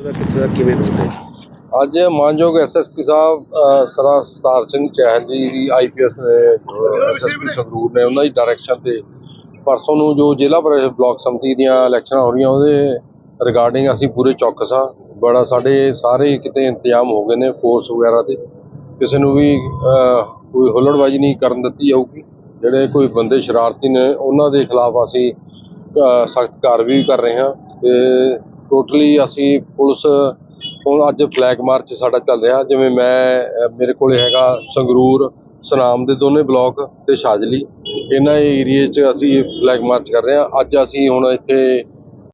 ਦਾ ਕਿੱਥੇ ਦਾ ਕਿਵੇਂ ਹੁੰਦਾ ਹੈ ਅੱਜ ਮਾਨਯੋਗ ਐਸਐਸਪੀ ਸਾਹਿਬ ਅ, ਸਰਾ ਸਤਾਰ ਸਿੰਘ ਚਹਿਲ ਜੀ ਦੀ ਆਈਪੀਐਸ ਨੇ ਐਸਐਸਪੀ ਸੰਗਰੂਰ ਨੇ ਉਹਨਾਂ ਦੀ ਡਾਇਰੈਕਸ਼ਨ ਤੇ ਪਰਸੋਂ ਨੂੰ ਜੋ ਜ਼ਿਲ੍ਹਾ ਪਰਿਸ਼ਦ ਬਲਾਕ ਸੰਮਤੀ ਦੀਆਂ ਇਲੈਕਸ਼ਨਾਂ ਹੋ ਰਹੀਆਂ ਉਹਦੇ ਰਿਗਾਰਡਿੰਗ ਅਸੀਂ ਪੂਰੇ ਚੌਕਸ ਹਾਂ। ਬੜਾ ਸਾਡੇ ਸਾਰੇ ਕਿਤੇ ਇੰਤਜ਼ਾਮ ਹੋ ਗਏ ਨੇ ਫੋਰਸ ਵਗੈਰਾ ਦੇ ਕਿਸੇ ਨੂੰ ਵੀ ਅ, ਕੋਈ ਹੁੱਲੜਬਾਜ਼ੀ ਨਹੀਂ ਕਰਨ ਦਿੱਤੀ ਜਾਊਗੀ। ਜਿਹੜੇ ਕੋਈ ਬੰਦੇ ਸ਼ਰਾਰਤੀ ਨੇ ਉਹਨਾਂ ਦੇ ਖਿਲਾਫ ਅਸੀਂ ਸਖਤ ਕਾਰਵਾਈ ਕਰ ਰਹੇ ਹਾਂ ਤੇ ਟੋਟਲੀ ਅਸੀਂ ਪੁਲਿਸ ਹੁਣ ਅੱਜ ਫਲੈਗ ਮਾਰਚ ਸਾਡਾ ਚੱਲ ਰਿਹਾ। ਜਿਵੇਂ ਮੈਂ ਮੇਰੇ ਕੋਲੇ ਹੈਗਾ ਸੰਗਰੂਰ, ਸਨਾਮ ਦੇ ਦੋਨੇ ਬਲਾਕ ਤੇ ਸ਼ਾਜਲੀ। ਇਹਨਾਂ ਏਰੀਏ 'ਚ ਅਸੀਂ ਫਲੈਗ ਮਾਰਚ ਕਰ ਰਹੇ ਹਾਂ। ਅੱਜ ਅਸੀਂ ਹੁਣ ਇੱਥੇ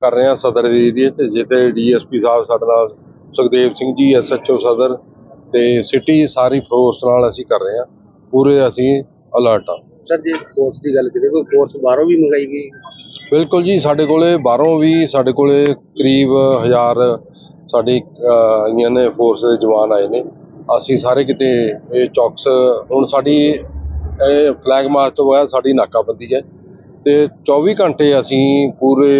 ਕਰ ਰਹੇ ਹਾਂ ਸਦਰ ਦੇ ਏਰੀਏ 'ਚ ਜਿੱਥੇ ਡੀਐਸਪੀ ਸਾਹਿਬ ਸਾਡੇ ਨਾਲ, ਸੁਖਦੇਵ ਸਿੰਘ ਜੀ ਐਸਐਚਓ ਸਦਰ ਤੇ ਸਿਟੀ ਸਾਰੀ ਫੋਰਸ ਨਾਲ ਅਸੀਂ ਕਰ ਰਹੇ ਹਾਂ। ਪੂਰੇ ਅਸੀਂ ਅਲਰਟ ਹਾਂ। ਸਰ ਜੇ ਫੋਰਸ ਦੀ ਗੱਲ ਕਰੀਏ ਕੋਈ ਫੋਰਸ ਬਾਹਰੋਂ ਵੀ ਮੰਗਾਈ ਗਈ। ਬਿਲਕੁਲ ਜੀ ਸਾਡੇ ਕੋਲੇ ਬਾਹਰੋਂ ਵੀ ਸਾਡੇ ਕੋਲੇ ਕਰੀਬ 1000 ਸਾਡੀ ਅਹ, ਆਈਆਂ ਨੇ ਫੋਰਸ ਦੇ ਜਵਾਨ ਆਏ ਨੇ। ਅਸੀਂ ਸਾਰੇ ਕਿਤੇ ਇਹ ਚੌਕਸ ਹੁਣ ਸਾਡੀ ਇਹ ਫਲੈਗ ਮਾਰਚ ਤੋਂ ਬਾਅਦ ਸਾਡੀ ਨਾਕਾਬੰਦੀ ਹੈ ਤੇ 24 ਘੰਟੇ ਅਸੀਂ ਪੂਰੇ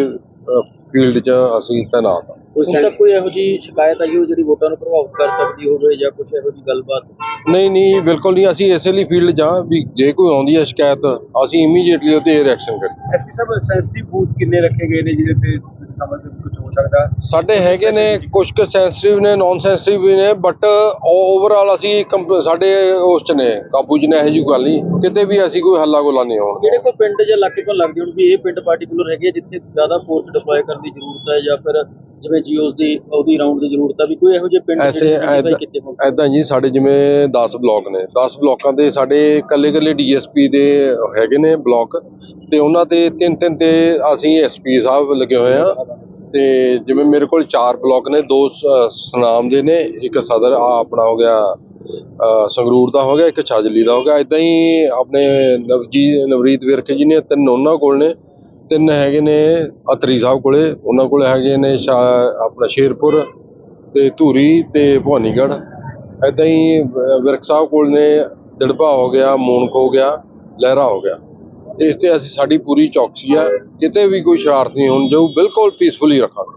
ਫੀਲਡ 'ਚ ਅਸੀਂ ਤੈਨਾਤ ਹਾਂ। ਹੁਣ ਤੱਕ ਕੋਈ ਇਹੋ ਜੀ ਸ਼ਿਕਾਇਤ ਆਈ ਹੋ ਜਿਹੜੀ ਵੋਟਾਂ ਨੂੰ ਪ੍ਰਭਾਵਿਤ ਕਰ ਸਕਦੀ ਹੋਵੇ ਜਾਂ ਕੁਝ ਇਹੋ ਜੀ ਗੱਲਬਾਤ? ਨਹੀਂ ਨਹੀਂ ਬਿਲਕੁਲ ਨਹੀਂ। ਅਸੀਂ ਇਸੇ ਲਈ ਫੀਲਡ ਜਾ ਵੀ ਜੇ ਕੋਈ ਆਉਂਦੀ ਹੈ ਸ਼ਿਕਾਇਤ ਅਸੀਂ ਇਮੀਡੀਏਟਲੀ ਉਹਤੇ ਰਿਐਕਸ਼ਨ ਕਰੀਏ। ਐਸਪੀ ਸਾਹਿਬ ਸੈਂਸਿਟਿਵ ਬੂਥ ਕਿੰਨੇ ਰੱਖੇ ਗਏ ਨੇ ਜਿਹਦੇ ਤੇ ਸਮਝ ਕੁਝ ਹੋ ਸਕਦਾ? ਸਾਡੇ ਹੈਗੇ ਨੇ ਕੁਝ ਕੁ ਸੈਂਸਿਟਿਵ ਨੇ ਨਾਨ ਸੈਂਸਿਟਿਵ ਵੀ ਨੇ ਬਟ ਓਵਰਆਲ ਅਸੀਂ ਸਾਡੇ ਉਸ ਚ ਨੇ ਕਾਬੂ ਚ ਨੇ ਇਹੋ ਜਿਹੀ ਗੱਲ ਨਹੀਂ। ਕਿਤੇ ਵੀ ਅਸੀਂ ਕੋਈ ਹੱਲਾ ਗੋਲਾ ਨਹੀਂ ਹੋਣ ਜਿਹੜੇ ਕੋਈ ਪਿੰਡ ਜਾਂ ਇਲਾਕੇ ਤੋਂ ਲੱਗਦੇ ਹੁਣ ਵੀ ਇਹ ਪਿੰਡ ਪਾਰਟਿਕੂਲਰ ਹੈਗੇ ਜਿੱਥੇ ਜ਼ਿਆਦਾ ਫੋਰਸ ਡਿਪਲੋਏ ਕਰਨ ਦੀ ਜ਼ਰੂਰਤ ਹੈ ਜਾਂ ਫਿਰ ਜਿਵੇਂ ਜੀਓਸ ਦੀ ਉਹਦੀ ਰਾਉਂਡ ਦੀ ਜ਼ਰੂਰਤ ਹੈ ਵੀ ਕੋਈ ਇਹੋ ਜਿਹੇ ਪਿੰਡ ਐਸੇ ਐਦਾਂ- ਜੀ ਸਾਡੇ ਜਿਵੇਂ 10 ਬਲਾਕ ਨੇ। 10 ਬਲਾਕਾਂ ਦੇ ਸਾਡੇ ਕੱਲੇ ਕੱਲੇ ਡੀਐਸਪੀ ਦੇ ਹੈਗੇ ਨੇ ਬਲਾਕ। ਤੇ ਉਹਨਾਂ ਤੇ ਤਿੰਨ ਤਿੰਨ ਤੇ ਅਸੀਂ ਐਸਪੀ ਸਾਹਿਬ ਲੱਗੇ ਹੋਏ ਆ ਤੇ ਜਿਵੇਂ ਮੇਰੇ ਕੋਲ ਚਾਰ ਬਲਾਕ ਨੇ ਦੋ ਸੁਨਾਮ ਦੇ ਨੇ ਇੱਕ ਸਦਰ ਆ ਆਪਣਾ ਹੋ ਗਿਆ ਸੰਗਰੂਰ ਦਾ ਹੋ ਗਿਆ ਇੱਕ ਛਾਜਲੀ ਦਾ ਹੋ ਗਿਆ। ਇਦਾਂ ਹੀ ਆਪਣੇ ਨਵਜੀ ਨਵਰੀਤ ਵਿਰਕ ਜੀ ਨੇ ਤਿੰਨ ਉਹਨਾਂ ਕੋਲ ਨੇ। ਤਿੰਨ ਹੈਗੇ ਨੇ ਅਤਰੀ ਸਾਹਿਬ ਕੋਲੇ, ਉਹਨਾਂ ਕੋਲ ਹੈਗੇ ਨੇ ਸ਼ਾ- ਆਪਣਾ ਸ਼ੇਰਪੁਰ ਤੇ ਧੂਰੀ ਤੇ ਭਵਾਨੀਗੜ੍ਹ। ਐਦਾਂ ਹੀ ਵਿਰਕ ਸਾਹਿਬ ਕੋਲ ਨੇ ਦਿੜਪਾ ਹੋ ਗਿਆ, ਮੂਨਕ ਹੋ ਗਿਆ, ਲਹਿਰਾ ਹੋ ਗਿਆ। ਇਸ ਤੇ ਅਸੀਂ ਸਾਡੀ ਪੂਰੀ ਚੌਕਸੀ ਆ, ਕਿਤੇ ਵੀ ਕੋਈ ਸ਼ਰਾਰਤ ਨਹੀਂ ਹੋਣ, ਜੋ ਬਿਲਕੁਲ ਪੀਸਫੁਲੀ ਰੱਖਾਂਗੇ।